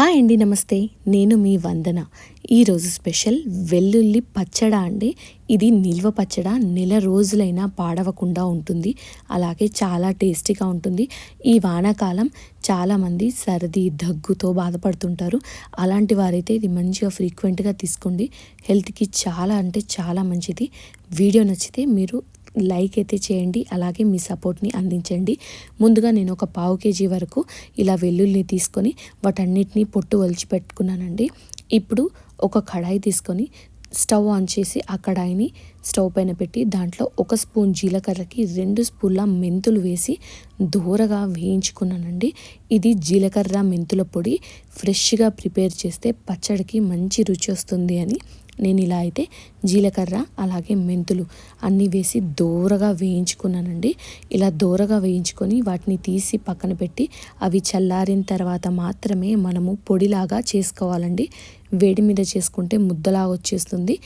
Hi అండి నమస్తే. నేను మీ వందన. ఈరోజు స్పెషల్ వెల్లుల్లి పచ్చడ అండి. ఇది నిల్వ పచ్చడ. నెల రోజులైనా పాడవకుండా ఉంటుంది. అలాగే చాలా టేస్టీగా ఉంటుంది. ఈ వానాకాలం చాలామంది సర్ది దగ్గుతో బాధపడుతుంటారు. అలాంటి వారైతే ఇది మంచిగా ఫ్రీక్వెంట్గా తీసుకోండి. హెల్త్కి చాలా అంటే చాలా మంచిది. వీడియో నచ్చితే మీరు లైక్ అయితే చేయండి అలాగే మీ సపోర్ట్ని అందించండి. ముందుగా నేను ఒక పావు కేజీ వరకు ఇలా వెల్లుల్ని తీసుకొని వాటన్నిటిని పొట్టు ఒలిచి పెట్టుకున్నానండి. ఇప్పుడు ఒక కడాయి తీసుకొని స్టవ్ ఆన్ చేసి ఆ కడాయిని స్టవ్ పైన పెట్టి దాంట్లో ఒక స్పూన్ జీలకర్రకి రెండు స్పూన్ల మెంతులు వేసి దూరగా వేయించుకున్నానండి. ఇది జీలకర్ర మెంతుల పొడి ఫ్రెష్గా ప్రిపేర్ చేస్తే పచ్చడికి మంచి రుచి వస్తుంది అని నేను ఇలా అయితే జీలకర్ర అలాగే మెంతులు అన్నీ వేసి దూరగా వేయించుకున్నానండి. ఇలా దూరగా వేయించుకొని వాటిని తీసి పక్కన పెట్టి అవి చల్లారిన తర్వాత మాత్రమే మనము పొడిలాగా చేసుకోవాలండి. వేడి మీద చేసుకుంటే ముద్దలాగా వచ్చేస్తుంది.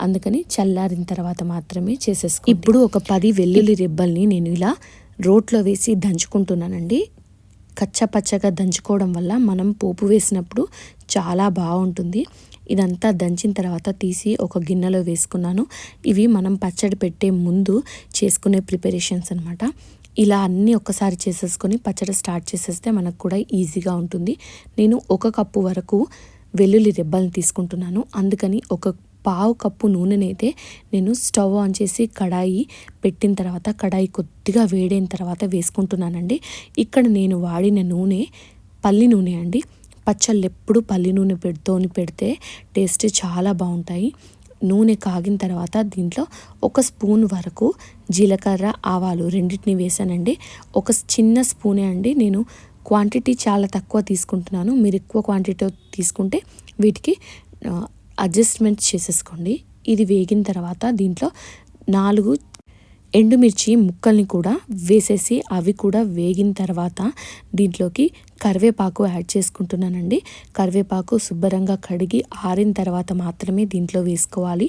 అందుకని చల్లారిన తర్వాత మాత్రమే చేసేసుకో ఇప్పుడు ఒక పది వెల్లుల్లి రెబ్బల్ని నేను ఇలా రోట్లో వేసి దంచుకుంటున్నానండి. కచ్చపచ్చగా దంచుకోవడం వల్ల మనం పోపు వేసినప్పుడు చాలా బాగుంటుంది. ఇదంతా దంచిన తర్వాత తీసి ఒక గిన్నెలో వేసుకున్నాను. ఇవి మనం పచ్చడి పెట్టే ముందు చేసుకునే ప్రిపరేషన్స్ అనమాట ఇలా అన్నీ ఒక్కసారి చేసేసుకొని పచ్చడి స్టార్ట్ చేసేస్తే మనకు కూడా ఈజీగా ఉంటుంది. నేను ఒక కప్పు వరకు వెల్లుల్లి రెబ్బల్ని తీసుకుంటున్నాను. అందుకని ఒక పావు కప్పు నూనెనైతే నేను స్టవ్ ఆన్ చేసి కడాయి పెట్టిన తర్వాత కడాయి కొద్దిగా వేడైన తర్వాత వేసుకుంటున్నానండి. ఇక్కడ నేను వాడిన నూనె పల్లి నూనె అండి. పచ్చళ్ళు ఎప్పుడు పల్లి నూనె పెడుతోని పెడితే టేస్ట్ చాలా బాగుంటాయి. నూనె కాగిన తర్వాత దీంట్లో ఒక స్పూన్ వరకు జీలకర్ర ఆవాలు రెండింటిని వేసానండి. ఒక చిన్న స్పూనే అండి. నేను క్వాంటిటీ చాలా తక్కువ తీసుకుంటున్నాను. మీరు ఎక్కువ క్వాంటిటీ తీసుకుంటే వీటికి అడ్జస్ట్మెంట్ చేసేసుకోండి. ఇది వేగిన తర్వాత దీంట్లో నాలుగు ఎండుమిర్చి ముక్కల్ని కూడా వేసేసి అవి కూడా వేగిన తర్వాత దీంట్లోకి కరివేపాకు యాడ్ చేసుకుంటున్నానండి. కరివేపాకు శుభ్రంగా కడిగి ఆరిన తర్వాత మాత్రమే దీంట్లో వేసుకోవాలి.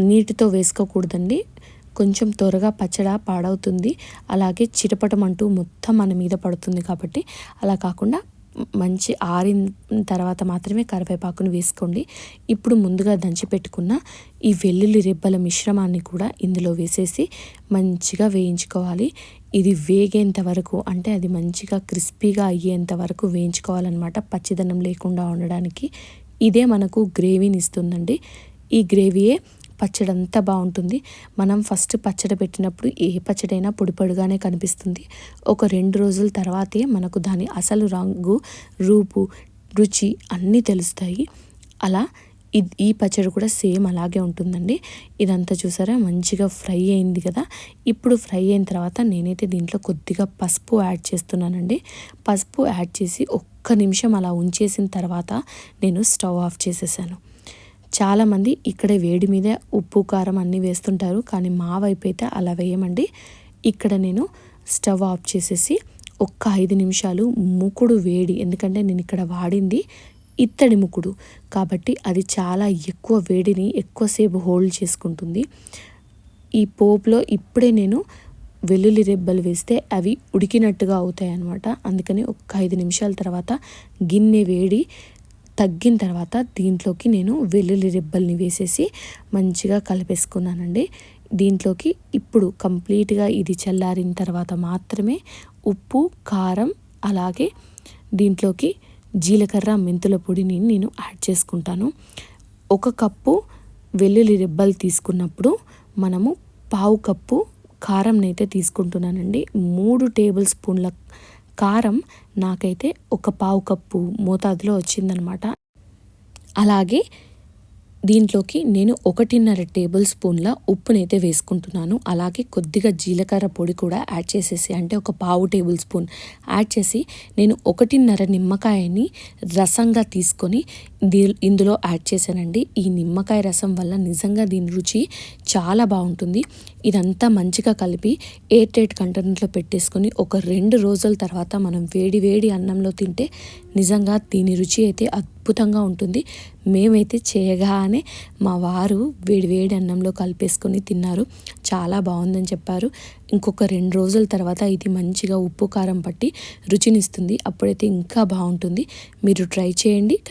నీటితో వేసుకోకూడదండి. కొంచెం త్వరగా పచ్చడ పాడవుతుంది. అలాగే చిటపటమంటూ మొత్తం మన మీద పడుతుంది కాబట్టి అలా కాకుండా మంచి ఆరిన తర్వాత మాత్రమే కరివేపాకును వేసుకోండి. ఇప్పుడు ముందుగా దంచి పెట్టుకున్న ఈ వెల్లుల్లి రెబ్బల మిశ్రమాన్ని కూడా ఇందులో వేసేసి మంచిగా వేయించుకోవాలి. ఇది వేగేంత వరకు అంటే అది మంచిగా క్రిస్పీగా అయ్యేంత వరకు వేయించుకోవాలన్నమాట. పచ్చిదనం లేకుండా ఉండడానికి ఇదే మనకు గ్రేవీని ఇస్తుందండి. ఈ గ్రేవీయే పచ్చడి అంతా బాగుంటుంది. మనం ఫస్ట్ పచ్చడి పెట్టినప్పుడు ఏ పచ్చడైనా పొడి పొడిగానే కనిపిస్తుంది. ఒక రెండు రోజుల తర్వాతే మనకు దాని అసలు రంగు రూపు రుచి అన్నీ తెలుస్తాయి. అలా ఈ పచ్చడి కూడా సేమ్ అలాగే ఉంటుందండి. ఇదంతా చూసారా? మంచిగా ఫ్రై అయింది కదా? ఇప్పుడు ఫ్రై అయిన తర్వాత నేనైతే దీంట్లో కొద్దిగా పసుపు యాడ్ చేస్తున్నానండి. పసుపు యాడ్ చేసి ఒక్క నిమిషం అలా ఉంచేసిన తర్వాత నేను స్టవ్ ఆఫ్ చేసేసాను. చాలామంది ఇక్కడే వేడి మీద ఉప్పు కారం అన్నీ వేస్తుంటారు. కానీ మా వైపు అయితే అలా వేయమండి. ఇక్కడ నేను స్టవ్ ఆఫ్ చేసేసి ఒక్క ఐదు నిమిషాలు ముకుడు వేడి ఎందుకంటే నేను ఇక్కడ వాడింది ఇత్తడి ముకుడు. కాబట్టి అది చాలా ఎక్కువ వేడిని ఎక్కువసేపు హోల్డ్ చేసుకుంటుంది. ఈ పోపులో ఇప్పుడే నేను వెల్లుల్లి రెబ్బలు వేస్తే అవి ఉడికినట్టుగా అవుతాయి అన్నమాట అందుకని ఒక్క ఐదు నిమిషాల తర్వాత గిన్నె వేడి తగ్గిన తర్వాత దీంట్లోకి నేను వెల్లుల్లి రెబ్బల్ని వేసేసి మంచిగా కలిపేసుకున్నానండి. దీంట్లోకి ఇప్పుడు కంప్లీట్గా ఇది చల్లారిన తర్వాత మాత్రమే ఉప్పు కారం అలాగే దీంట్లోకి జీలకర్ర మెంతుల పొడిని నేను యాడ్ చేసుకుంటాను. ఒక కప్పు వెల్లుల్లి రెబ్బలు తీసుకున్నప్పుడు మనము పావు కప్పు కారంనైతే తీసుకుంటున్నానండి. మూడు టేబుల్ స్పూన్ల కారం నాకైతే ఒక పావు కప్పు మోతాదులో వచ్చిందనమాట. అలాగే దీంట్లోకి నేను ఒకటిన్నర టేబుల్ స్పూన్ల ఉప్పునైతే వేసుకుంటున్నాను. అలాగే కొద్దిగా జీలకర్ర పొడి కూడా యాడ్ చేసేసి అంటే ఒక పావు టేబుల్ స్పూన్ యాడ్ చేసి నేను ఒకటిన్నర నిమ్మకాయని రసంగా తీసుకొని ఇందులో యాడ్ చేశానండి. ఈ నిమ్మకాయ రసం వల్ల నిజంగా దీని రుచి చాలా బాగుంటుంది. ఇదంతా మంచిగా కలిపి ఎయిర్ టైట్ కంటైనర్లో పెట్టేసుకొని ఒక రెండు రోజుల తర్వాత మనం వేడి వేడి అన్నంలో తింటే నిజంగా దీని రుచి అయితే అద్భుతంగా ఉంటుంది. మేమైతే చేయగానే మా వారు వేడి వేడి అన్నంలో కలిపేసుకొని తిన్నారు. చాలా బాగుందని చెప్పారు. ఇంకొక రెండు రోజుల తర్వాత ఇది మంచిగా ఉప్పు కారం పట్టి రుచినిస్తుంది. అప్పుడైతే ఇంకా బాగుంటుంది. మీరు ట్రై చేయండి.